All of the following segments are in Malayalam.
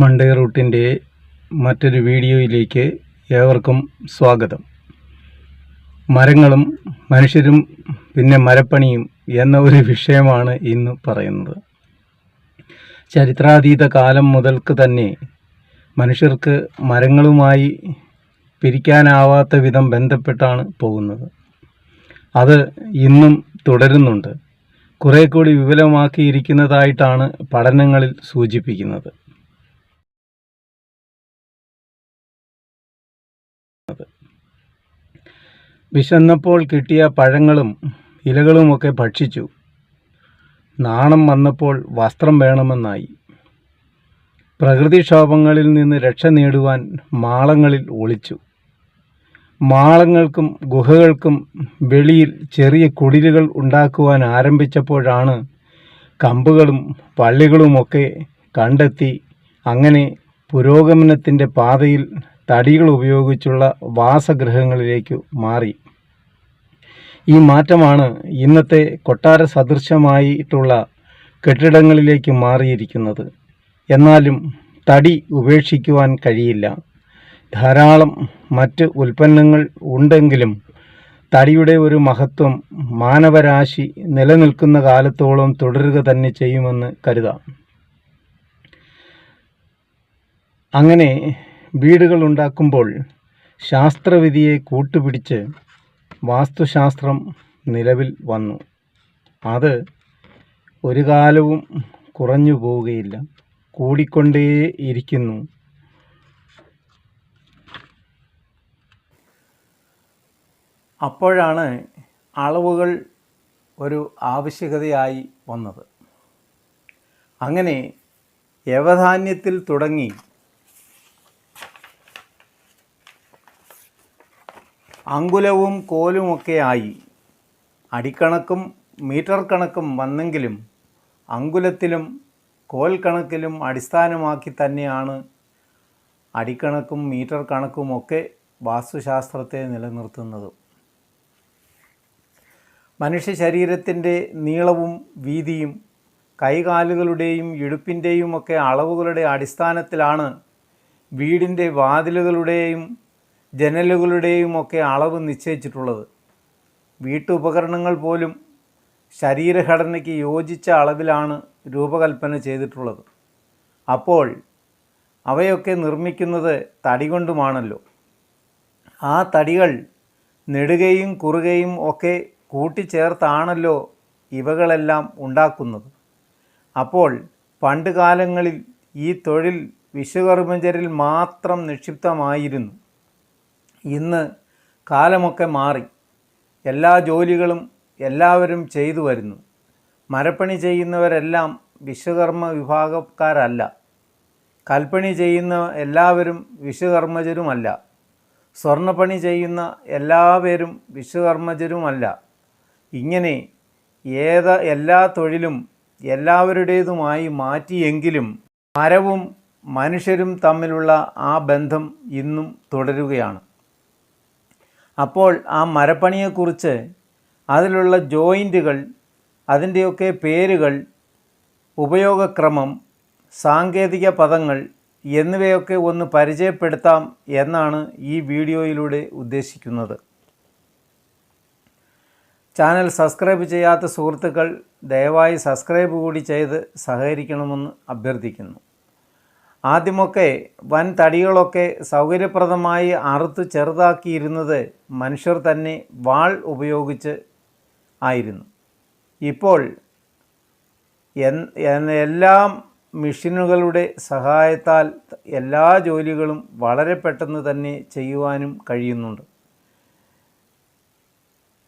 മൺഡേ റൂട്ടിന്റെ മറ്റൊരു വീഡിയോയിലേക്ക് ഏവർക്കും സ്വാഗതം. മരങ്ങളും മനുഷ്യരും പിന്നെ മരപ്പണിയും എന്ന ഒരു വിഷയമാണ് ഇന്ന് പറയുന്നത്. ചരിത്രാതീത കാലം മുതൽക്ക് തന്നെ മനുഷ്യർക്ക് മരങ്ങളുമായി പിരിക്കാനാവാത്ത വിധം ബന്ധപ്പെട്ടാണ് പോകുന്നത്. അത് ഇന്നും തുടരുന്നുണ്ട്. കുറെ കൂടി വിപുലമാക്കിയിരിക്കുന്നതായിട്ടാണ് പഠനങ്ങളിൽ സൂചിപ്പിക്കുന്നത്. വിശന്നപ്പോൾ കിട്ടിയ പഴങ്ങളും ഇലകളുമൊക്കെ ഭക്ഷിച്ചു. നാണം വന്നപ്പോൾ വസ്ത്രം വേണമെന്നായി. പ്രകൃതിക്ഷോഭങ്ങളിൽ നിന്ന് രക്ഷ നേടുവാൻ മാളങ്ങളിൽ ഒളിച്ചു. മാളങ്ങൾക്കും ഗുഹകൾക്കും വെളിയിൽ ചെറിയ കുടിലുകൾ ഉണ്ടാക്കുവാൻ ആരംഭിച്ചപ്പോഴാണ് കമ്പുകളും പള്ളികളുമൊക്കെ കണ്ടെത്തി അങ്ങനെ പുരോഗമനത്തിന്റെ പാതയിൽ തടികൾ ഉപയോഗിച്ചുള്ള വാസഗൃഹങ്ങളിലേക്ക് മാറി. ഈ മാറ്റമാണ് ഇന്നത്തെ കൊട്ടാര സദൃശമായിട്ടുള്ള കെട്ടിടങ്ങളിലേക്ക് മാറിയിരിക്കുന്നത്. എന്നാലും തടി ഉപേക്ഷിക്കുവാൻ കഴിയില്ല. ധാരാളം മറ്റ് ഉൽപ്പന്നങ്ങൾ ഉണ്ടെങ്കിലും തടിയുടെ ഒരു മഹത്വം മാനവരാശി നിലനിൽക്കുന്ന കാലത്തോളം തുടരുക തന്നെ ചെയ്യുമെന്ന് കരുതാം. അങ്ങനെ വീടുകൾ ഉണ്ടാക്കുമ്പോൾ ശാസ്ത്രവിധിയെ കൂട്ടുപിടിച്ച് വാസ്തുശാസ്ത്രം നിലവിൽ വന്നു. അത് ഒരു കാലവും കുറഞ്ഞു പോവുകയില്ല. കൂടിക്കൊണ്ടേ ഇരിക്കുന്നു. അപ്പോഴാണ് അളവുകൾ ഒരു ആവശ്യകതയായി വന്നത്. അങ്ങനെ യവധാന്യത്തിൽ തുടങ്ങി അങ്കുലവും കോലുമൊക്കെയായി അടിക്കണക്കും മീറ്റർ കണക്കും വന്നെങ്കിലും അങ്കുലത്തിലും കോൽ കണക്കിലും അടിസ്ഥാനമാക്കി തന്നെയാണ് അടിക്കണക്കും മീറ്റർ കണക്കുമൊക്കെ വാസ്തുശാസ്ത്രത്തെ നിലനിർത്തുന്നത്. മനുഷ്യ ശരീരത്തിന്റെ നീളവും വീതിയും കൈകാലുകളുടെയും ഇടുപ്പിന്റെയും ഒക്കെ അളവുകളുടെ അടിസ്ഥാനത്തിലാണ് വീടിന്റെ വാതിലുകളുടെയും ജനലുകളുടെയും ഒക്കെ അളവ് നിശ്ചയിച്ചിട്ടുള്ളത്. വീട്ടുപകരണങ്ങൾ പോലും ശരീരഘടനയ്ക്ക് യോജിച്ച അളവിലാണ് രൂപകൽപ്പന ചെയ്തിട്ടുള്ളത്. അപ്പോൾ അവയൊക്കെ നിർമ്മിക്കുന്നത് തടി കൊണ്ടുമാണല്ലോ ആ തടികൾ നെടുകയും കുറുകയും ഒക്കെ കൂട്ടിച്ചേർത്താണല്ലോ ഇവകളെല്ലാം ഉണ്ടാക്കുന്നത്. അപ്പോൾ പണ്ട് കാലങ്ങളിൽ ഈ തൊഴിൽ വിശ്വകർമ്മചരിൽ മാത്രം നിക്ഷിപ്തമായിരുന്നു. ഇന്ന് കാലമൊക്കെ മാറി. എല്ലാ ജോലികളും എല്ലാവരും ചെയ്തു വരുന്നു. മരപ്പണി ചെയ്യുന്നവരെല്ലാം വിശ്വകർമ്മ വിഭാഗക്കാരല്ല. കൽപ്പണി ചെയ്യുന്ന എല്ലാവരും വിശ്വകർമ്മജരുമല്ല. സ്വർണപ്പണി ചെയ്യുന്ന എല്ലാവരും വിശ്വകർമ്മജരുമല്ല. ഇങ്ങനെ ഏത എല്ലാ തൊഴിലും എല്ലാവരുടേതുമായി മാറ്റിയെങ്കിലും മരവും മനുഷ്യരും തമ്മിലുള്ള ആ ബന്ധം ഇന്നും തുടരുകയാണ്. അപ്പോൾ ആ മരപ്പണിയെക്കുറിച്ച് അതിലുള്ള ജോയിന്റുകൾ അതിന്റെയൊക്കെ പേരുകൾ ഉപയോഗക്രമം സാങ്കേതിക പദങ്ങൾ എന്നിവയൊക്കെ ഒന്ന് പരിചയപ്പെടുത്താം എന്നാണ് ഈ വീഡിയോയിലൂടെ ഉദ്ദേശിക്കുന്നത്. ചാനൽ സബ്സ്ക്രൈബ് ചെയ്യാത്ത സുഹൃത്തുക്കൾ ദയവായി സബ്സ്ക്രൈബ് കൂടി ചെയ്ത് സഹകരിക്കണമെന്ന് അഭ്യർത്ഥിക്കുന്നു. ആദ്യമൊക്കെ വൻ തടികളൊക്കെ സൗകര്യപ്രദമായി അറുത്ത് ചെറുതാക്കിയിരുന്നത് മനുഷ്യർ തന്നെ വാൾ ഉപയോഗിച്ച് ആയിരുന്നു. ഇപ്പോൾ എല്ലാം മെഷീനുകളുടെ സഹായത്താൽ എല്ലാ ജോലികളും വളരെ പെട്ടെന്ന് തന്നെ ചെയ്യുവാനും കഴിയുന്നുണ്ട്.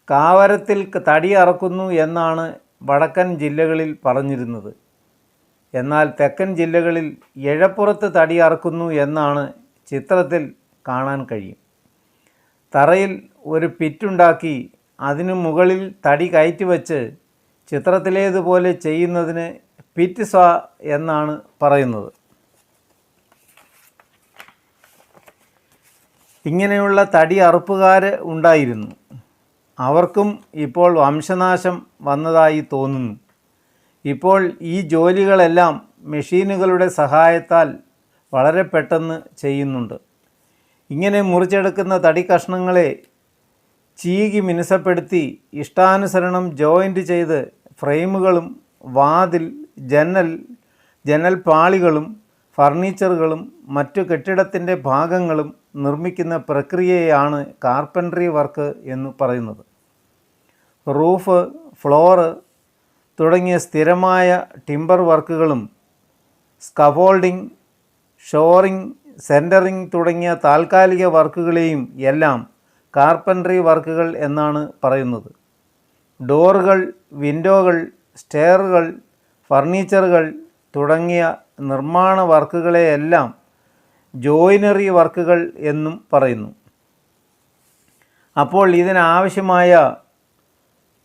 കാവരത്തിൽ തടി അറക്കുന്നു എന്നാണ് വടക്കൻ ജില്ലകളിൽ പറഞ്ഞിരുന്നത്. എന്നാൽ തെക്കൻ ജില്ലകളിൽ എഴപ്പുറത്ത് തടി അറക്കുന്നു എന്നാണ് ചിത്രത്തിൽ കാണാൻ കഴിയും. തറയിൽ ഒരു പിറ്റുണ്ടാക്കി അതിനു മുകളിൽ തടി കയറ്റി വച്ച് ചിത്രത്തിലേതുപോലെ ചെയ്യുന്നതിന് പിറ്റ് സ്വാ എന്നാണ് പറയുന്നത്. ഇങ്ങനെയുള്ള തടി അറുപ്പുകാർ ഉണ്ടായിരുന്നു. അവർക്കും ഇപ്പോൾ വംശനാശം വന്നതായി തോന്നുന്നു. ഇപ്പോൾ ഈ ജോലികളെല്ലാം മെഷീനുകളുടെ സഹായത്താൽ വളരെ പെട്ടെന്ന് ചെയ്യുന്നുണ്ട്. ഇങ്ങനെ മുറിച്ചെടുക്കുന്ന തടി കഷ്ണങ്ങളെ ചീകി മിനുസപ്പെടുത്തി ഇഷ്ടാനുസരണം ജോയിന്റ് ചെയ്ത് ഫ്രെയിമുകളും വാതിൽ ജനൽ ജനൽ പാളികളും ഫർണിച്ചറുകളും മറ്റു കെട്ടിടത്തിന്റെ ഭാഗങ്ങളും നിർമ്മിക്കുന്ന പ്രക്രിയയാണ് കാർപ്പൻട്രി വർക്ക് എന്ന് പറയുന്നത്. റൂഫ് ഫ്ലോറ് തുടങ്ങിയ സ്ഥിരമായ ടിമ്പർ വർക്കുകളും സ്കഫോൾഡിംഗ് ഷോറിംഗ് സെന്ററിംഗ് തുടങ്ങിയ താൽക്കാലിക വർക്കുകളെയും എല്ലാം കാർപ്പൻട്രി വർക്കുകൾ എന്നാണ് പറയുന്നത്. ഡോറുകൾ വിൻഡോകൾ സ്റ്റെയറുകൾ ഫർണിച്ചറുകൾ തുടങ്ങിയ നിർമ്മാണ വർക്കുകളെയെല്ലാം ജോയിനറി വർക്കുകൾ എന്നും പറയുന്നു. അപ്പോൾ ഇതിനാവശ്യമായ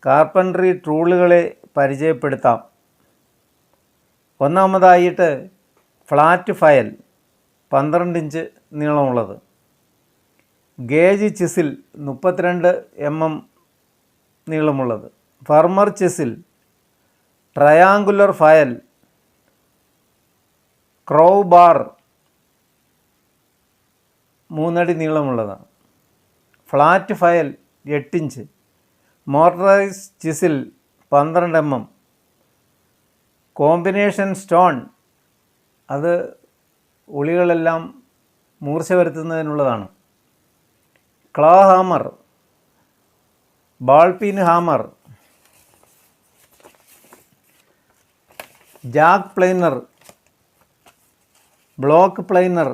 കാർപ്പൻട്രി ടൂളുകളെ പരിചയപ്പെടുത്താം. ഒന്നാമതായിട്ട് ഫ്ലാറ്റ് ഫയൽ പന്ത്രണ്ട് ഇഞ്ച് നീളമുള്ളത്. ഗേജ് ചിസിൽ മുപ്പത്തിരണ്ട് M M നീളമുള്ളത്. Firmer chisel triangular file crowbar മൂന്നടി നീളമുള്ളതാണ്. ഫ്ലാറ്റ് ഫയൽ എട്ടിഞ്ച് മോട്ടറൈസ് ചിസിൽ പന്ത്രണ്ട് എം എം. കോമ്പിനേഷൻ സ്റ്റോൺ അത് ഉളികളെല്ലാം മൂർച്ച വരുത്തുന്നതിനുള്ളതാണ് claw hammer ball peen hammer jack planer block planer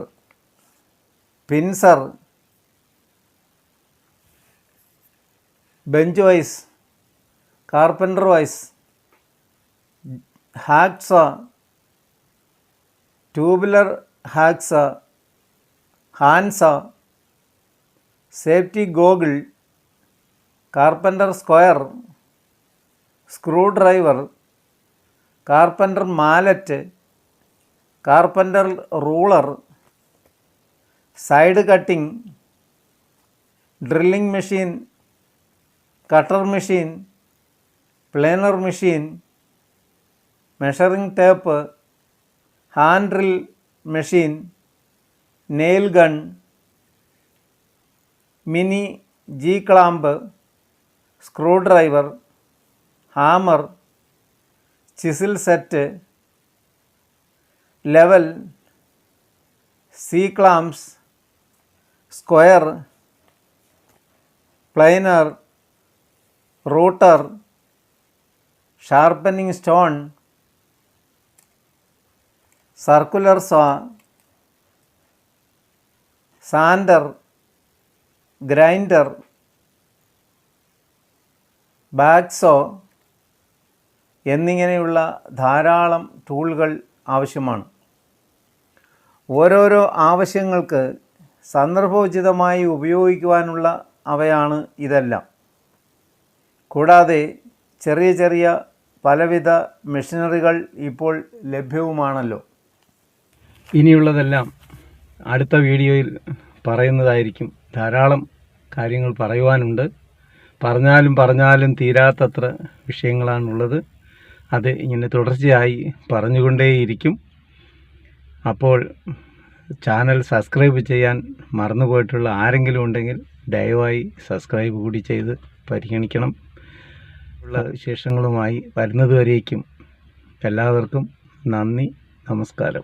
pincer bench vice carpenter vice hacksaw tubular hacksaw handsaw safety goggle carpenter square screwdriver carpenter mallet carpenter ruler side cutting drilling machine cutter machine planer machine measuring tape hand drill machine nail gun mini G clamp screwdriver hammer chisel set level C clamps square planer router sharpening stone circular sander sander grinder backsaw എന്നിങ്ങനെയുള്ള ധാരാളം ടൂളുകൾ ആവശ്യമാണ്. ഓരോരോ ആവശ്യങ്ങൾക്ക് സന്ദർഭോചിതമായി ഉപയോഗിക്കുവാനുള്ള അവയാണ് ഇതെല്ലാം. കൂടാതെ ചെറിയ ചെറിയ പലവിധ മെഷീനറികൾ ഇപ്പോൾ ലഭ്യവുമാണല്ലോ. ഇനിയുള്ളതെല്ലാം അടുത്ത വീഡിയോയിൽ പറയുന്നതായിരിക്കും. ധാരാളം കാര്യങ്ങൾ പറയുവാനുണ്ട്. പറഞ്ഞാലും പറഞ്ഞാലും തീരാത്തത്ര വിഷയങ്ങളാണുള്ളത്. അത് ഇങ്ങനെ തുടർച്ചയായി പറഞ്ഞുകൊണ്ടേയിരിക്കും. അപ്പോൾ ചാനൽ സബ്സ്ക്രൈബ് ചെയ്യാൻ മറന്നുപോയിട്ടുള്ള ആരെങ്കിലും ഉണ്ടെങ്കിൽ ദയവായി സബ്സ്ക്രൈബ് കൂടി ചെയ്ത് പരിഗണിക്കണം. ഉള്ള വിശേഷങ്ങളുമായി വരുന്നതുവരേക്കും എല്ലാവർക്കും നന്ദി നമസ്കാരം.